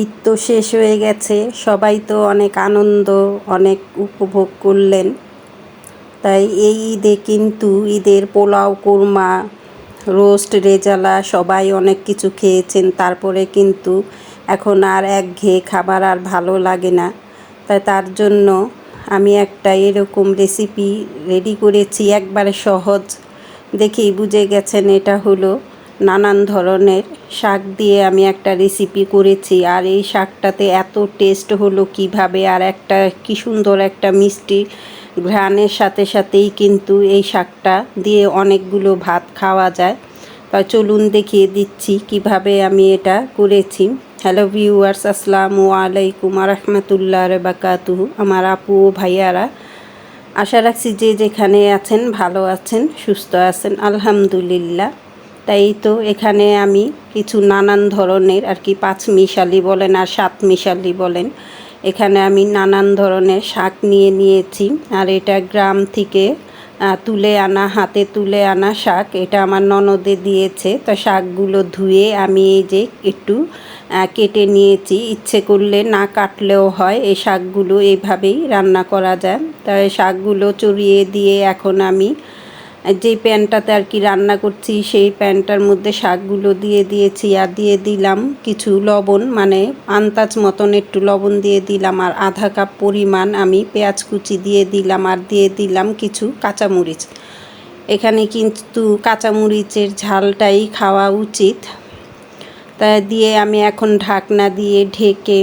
ঈদ তো শেষ হয়ে গেছে, সবাই তো অনেক আনন্দ, অনেক উপভোগ করলেন। তাই এই ঈদে কিন্তু ঈদের পোলাও, কোরমা, রোস্ট, রেজালা সবাই অনেক কিছু খেয়েছেন, তারপরে কিন্তু এখন আর একঘেয়ে খাবার আর ভালো লাগে না। তাই তার জন্য আমি একটা এরকম রেসিপি রেডি করেছি, একবারে সহজ। দেখেই বুঝে গেছেন, এটা হলো নানান ধরনের শাক দিয়ে আমি একটা রেসিপি করেছি। আর এই শাকটাতে এত টেস্ট হলো কীভাবে? আর একটা কি সুন্দর একটা মিষ্টি ঘ্রাণের সাথে সাথেই কিন্তু এই শাকটা দিয়ে অনেকগুলো ভাত খাওয়া যায়। তা চলুন দেখিয়ে দিচ্ছি কীভাবে আমি এটা করেছি। হ্যালো ভিউয়ার্স আসসালামু আলাইকুম রহমতুল্লাহ বাকাতুহু আমার আপু ও ভাইয়ারা, আশা রাখছি যে যেখানে আছেন ভালো আছেন, সুস্থ আছেন, আলহামদুলিল্লাহ। তাই তো এখানে আমি কিছু নানান ধরনের আর কি পাঁচ মিশালি বলেন আর সাত মিশালি বলেন, এখানে আমি নানান ধরনের শাক নিয়ে নিয়েছি। আর এটা গ্রাম থেকে তুলে আনা, হাতে তুলে আনা শাক, এটা আমার ননদে দিয়েছে। তো শাকগুলো ধুয়ে আমি এই যে একটু কেটে নিয়েছি। ইচ্ছে করলে না কাটলেও হয়, এই শাকগুলো এইভাবেই রান্না করা যায়। তাই শাকগুলো চড়িয়ে দিয়ে এখন আমি যে প্যানটাতে আর কি রান্না করছি, সেই প্যানটার মধ্যে শাকগুলো দিয়ে দিয়েছি আর দিয়ে দিলাম কিছু লবণ মানে আন্তাজ মতন একটু লবণ দিয়ে দিলাম আর আধা কাপ পরিমাণ আমি পেঁয়াজ কুচি দিয়ে দিলাম আর দিয়ে দিলাম কিছু কাঁচামরিচ। এখানে কিন্তু কাঁচামরিচের ঝালটাই খাওয়া উচিত। তা দিয়ে আমি এখন ঢাকনা দিয়ে ঢেকে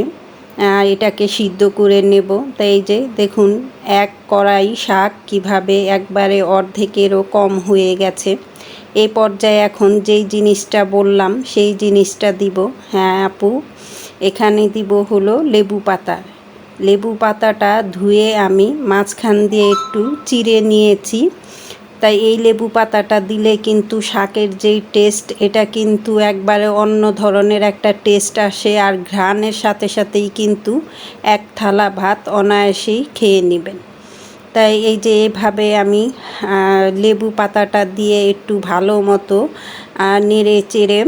এটাকে সিদ্ধ করে নেব। তাই যে দেখুন, এক কড়াই শাক কীভাবে একবারে অর্ধেকেরও কম হয়ে গেছে। এই পর্যায়ে এখন যেই জিনিসটা বললাম, সেই জিনিসটা দিব। হ্যাঁ আপু, এখানে দিব হলো লেবু পাতা। লেবু পাতাটা ধুয়ে আমি মাঝখান দিয়ে একটু চিড়ে নিয়েছি। তাই এই লেবু পাতাটা দিলে কিন্তু শাকের যেই টেস্ট এটা কিন্তু একবারে অন্য ধরনের একটা টেস্ট আসে আর ঘ্রাণের সাথে সাথেই কিন্তু এক থালা ভাত অনায়াসেই খেয়ে নেবেন। তাই এই যে এভাবে আমি লেবু পাতাটা দিয়ে একটু ভালো মতো নেড়ে চেড়ে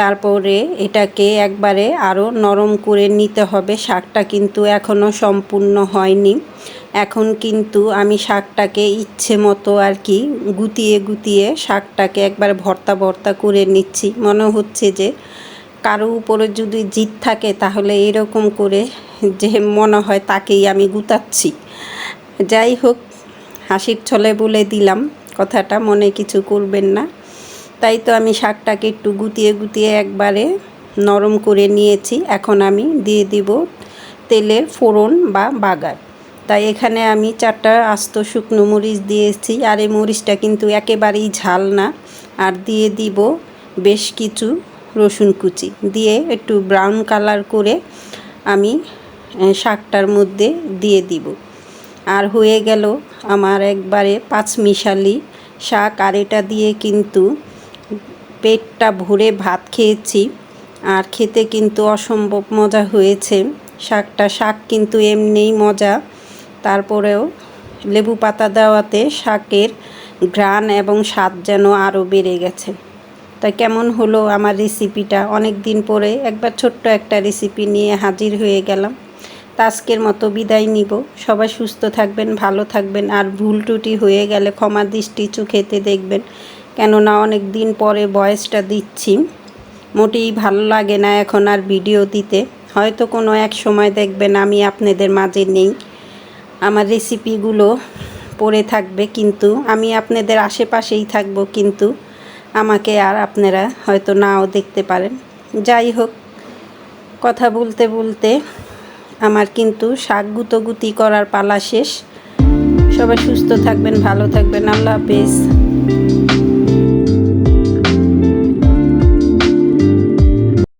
তারপরে এটাকে একবারে আরও নরম করে নিতে হবে। শাকটা কিন্তু এখনও সম্পূর্ণ হয়নি। এখন কিন্তু আমি শাকটাকে ইচ্ছে মতো আর কি গুতিয়ে গুতিয়ে শাকটাকে একবার ভর্তা ভর্তা করে নিচ্ছি। মনে হচ্ছে যে কারও উপরে যদি জিত থাকে তাহলে এরকম করে যে মনে হয় তাকেই আমি গুতাচ্ছি যাই হোক, হাসির ছলে বলে দিলাম, কথাটা মনে কিছু করবেন না। তাই তো আমি শাকটাকে একটু গুতিয়ে গুতিয়ে একবারে নরম করে নিয়েছি। এখন আমি দিয়ে দিব তেলের ফোড়ন বা বাগার। তাই এখানে আমি চারটা আস্ত শুকনো মরিচ দিয়েছি আর এই মরিচটা কিন্তু একেবারেই ঝাল না। আর দিয়ে দিব বেশ কিছু রসুন কুচি। দিয়ে একটু ব্রাউন কালার করে আমি শাকটার মধ্যে দিয়ে দিব। আর হয়ে গেল আমার একবারে পাঁচ মিশালি শাক। আর এটা দিয়ে কিন্তু পেটটা ভরে ভাত খেয়েছি। আর খেতে কিন্তু অসম্ভব মজা হয়েছে। শাকটা, শাক কিন্তু এমনিই মজা। তারপরেও লেবু পাতা দেওয়াতে শাকের ঘ্রাণ এবং স্বাদ যেন আরও বেড়ে গেছে। তা কেমন হলো আমার রেসিপিটা? অনেক দিন পরে একবার ছোট্ট একটা রেসিপি নিয়ে হাজির হয়ে গেলাম। তা আজকের মতো বিদায় নিব। সবাই সুস্থ থাকবেন, ভালো থাকবেন, আর ভুল টুটি হয়ে গেলে ক্ষমা দৃষ্টি চোখেতে দেখবেন। কেননা অনেক দিন পরে বয়সটা দিচ্ছি। মোটেই ভালো লাগে না এখন আর ভিডিও দিতে। হয়তো কোনো এক সময় দেখবেন আমি আপনাদের মাঝে নেই। আমার রেসিপিগুলো পড়ে থাকবে কিন্তু আমি আপনাদের আশেপাশেই থাকব কিন্তু আমাকে আর আপনারা হয়তো নাও দেখতে পারেন। যাই হোক, কথা বলতে বলতে আমার কিন্তু শাক গুতোগুতি করার পালা শেষ। সবাই সুস্থ থাকবেন, ভালো থাকবেন। আল্লাহ হাফেজ।